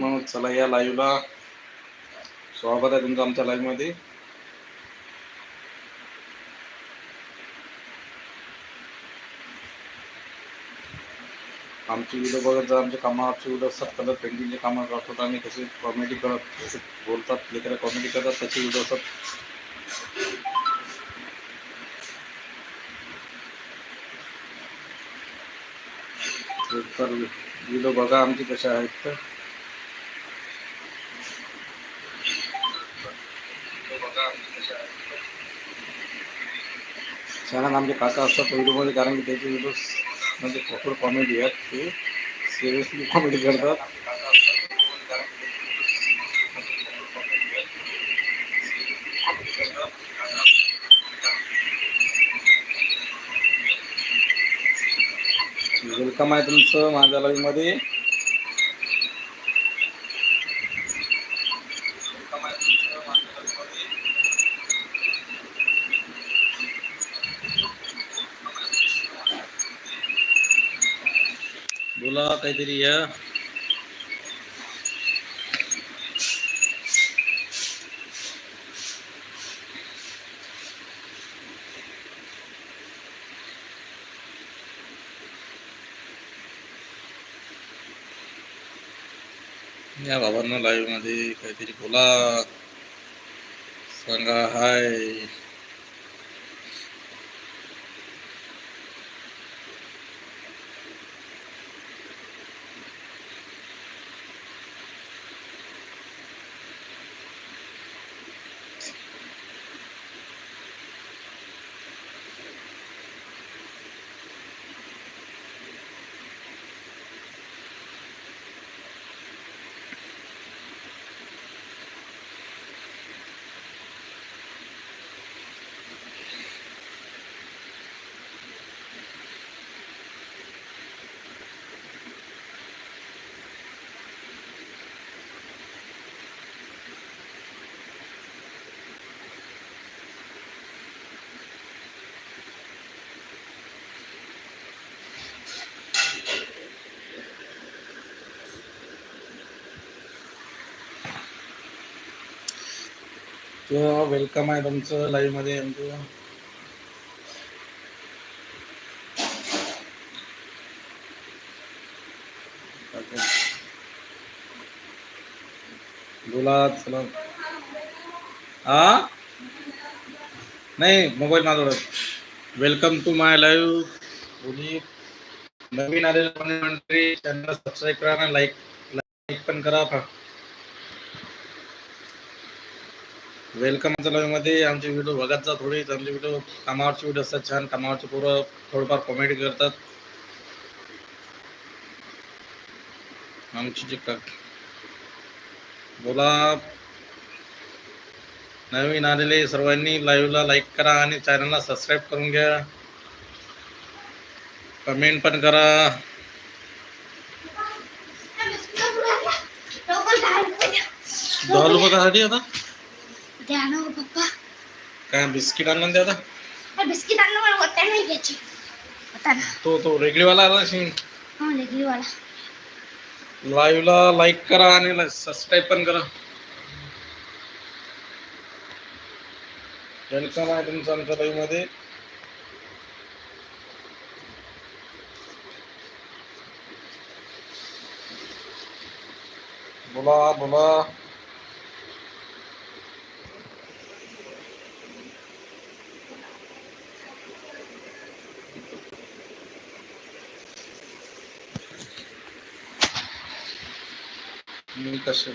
मग चला या लाईव्हला स्वागत आहे तुमचं आमच्या लाईव्हमध्ये आमची आमचे व्हिडिओ बघत जा आमच्या कामाचे व्हिडिओ असतात कलर पेंटिंगचे कामं करतात आणि कसे कॉमेडी करत कसे बोलतात लेकरं कॉमेडी करतात त्याचे व्हिडिओ असतात तर व्हिडिओ बघा आमची कसे आहेत. तर छान आमचे काका असतात व्हिडिओमध्ये कारण की त्याचे व्हिडिओ म्हणजे प्रॉपर कॉमेडी आहेत ते सिरियसली कॉमेडी करतात. वेलकम आहे तुमचं माझ्या लाईफमध्ये काहीतरी या या बाबांना लाईव्हमध्ये काहीतरी बोला सांगा हाय तर वेलकम आहे तुमचं लाईव्हमध्ये आमचं. बोला चला. हा नाही मोबाईल माझ्यावर वेलकम टू माय लाईव्ह कोणी नवीन आलेलं मंडळी चॅनल सबस्क्राईब करा ना लाईक लाईक पण करा. वेलकम लाईव्हमध्ये आमचे व्हिडिओ बघत जा थोडे. आमचे व्हिडिओ कामावरचे व्हिडिओ असतात छान. कामावरचे पोरं थोडंफार कॉमेडी करतात. आमची जे का बोला. नवीन आलेले सर्वांनी लाईव्हला लाईक करा आणि चॅनलला सबस्क्राईब करून घ्या. कमेंट पण करा. दहा रुपये आता? हो पप्पा. काय बिस्किट आणलं ते आता? बिस्किट आणलं मला होत्या नाही घ्यायची. होता ना. तो तो रेगडीवाला आला असेल हा लेगलीवाला लाईव्हला लाईक करा आणि सबस्क्राईब पण करा. वेलकम आहे तुमचं आमच्या बोला बोला. मी कसे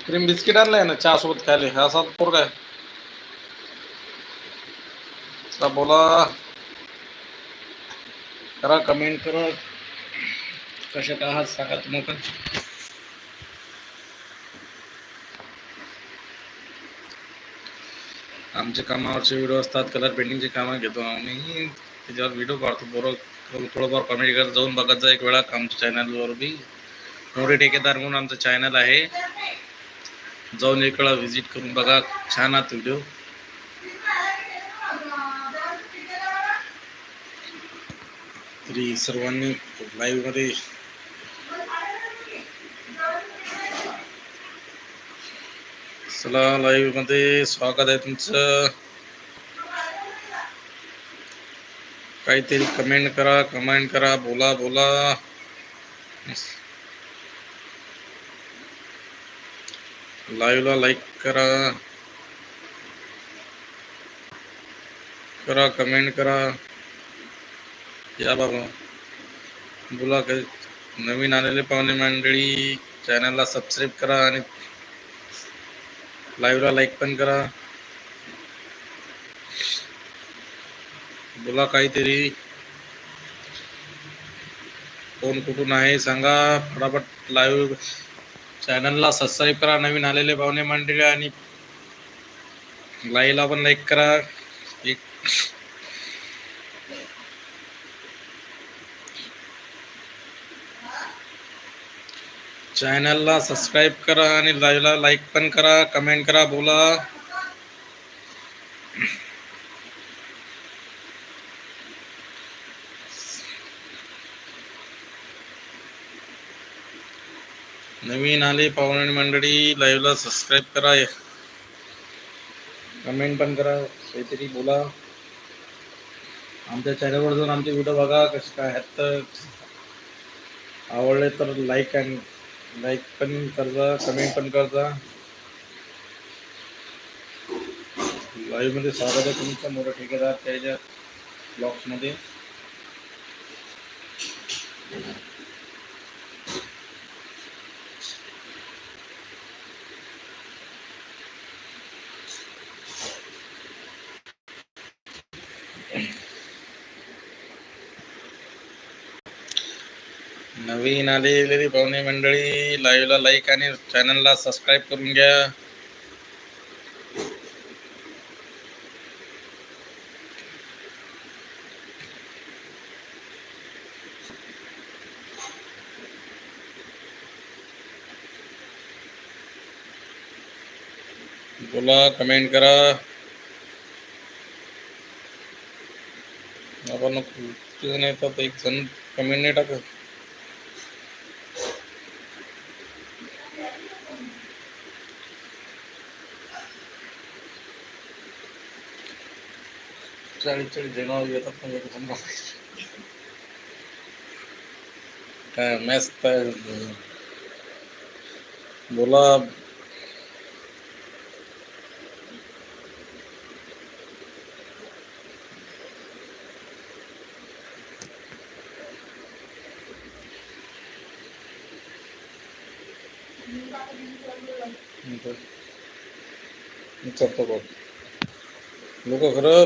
क्रीम बिस्किट आणलंय ना चहा सोबत खायला. हा असा पोरगा आहे. बोला. करा कमेंट करा. कशा का आहात सांगा तुम्ही पण. आमच्या कामावरचे व्हिडिओ असतात कलर पेंटिंगचे कामं घेतो आम्ही. त्याच्यावर व्हिडिओ काढतो बरोबर थोडंफार कॉमेडी करत जाऊन बघत जा एक वेळा. आमच्या चॅनलवर बी. मोरे ठेकेदार म्हणून आमचं चॅनल आहे. जाऊन एक वेळा व्हिजिट करून बघा. छान आहात व्हिडिओ तरी सर्वांनी लाईव्हमध्ये चला लाईव्हमध्ये स्वागत आहे तुमचं. काहीतरी कमेंट करा कमेंट करा बोला बोला. लाईव्हला लाईक करा. करा कमेंट करा. या बाबा. बोला काही. नवीन आलेले पाहुणे मंडळी चॅनलला सबस्क्राईब करा आणि लाईव्हला लाईक पण करा. बोला काहीतरी. कोण कुठून आहे सांगा. फटाफट लाईव्ह चॅनलला सबस्क्राईब करा. नवीन आलेले पाहुणे मंडळी आणि लाईव्हला पण लाईक करा. एक चॅनलला सबस्क्राईब करा आणि लाईव्हला लाईक पण करा. कमेंट करा. बोला. नवीन आले पाहुणे मंडळी लाईव्हला सबस्क्राईब करा. कमेंट पण करा काहीतरी बोला. आमच्या चॅनलवर जाऊन आमचे व्हिडिओ बघा कसे काय आहेत तर. आवडले तर लाईक अँड लाईक पण करजा कमेंट पण करजा. लाईव्हमध्ये स्वागत आहे तुमचं मोठं ठेकेदार त्याच्या ब्लॉग्स नवीन आलेली पाहुणे मंडळी लाईव्हला लाईक आणि चॅनलला सबस्क्राईब करून घ्या. बोला कमेंट करा. आपण किती जण येतात एक जण कमेंट नाही टाकत. चाळीस चाळीस येतात ना एक जण काय आहे. बोला. मी बघ. लोक खरं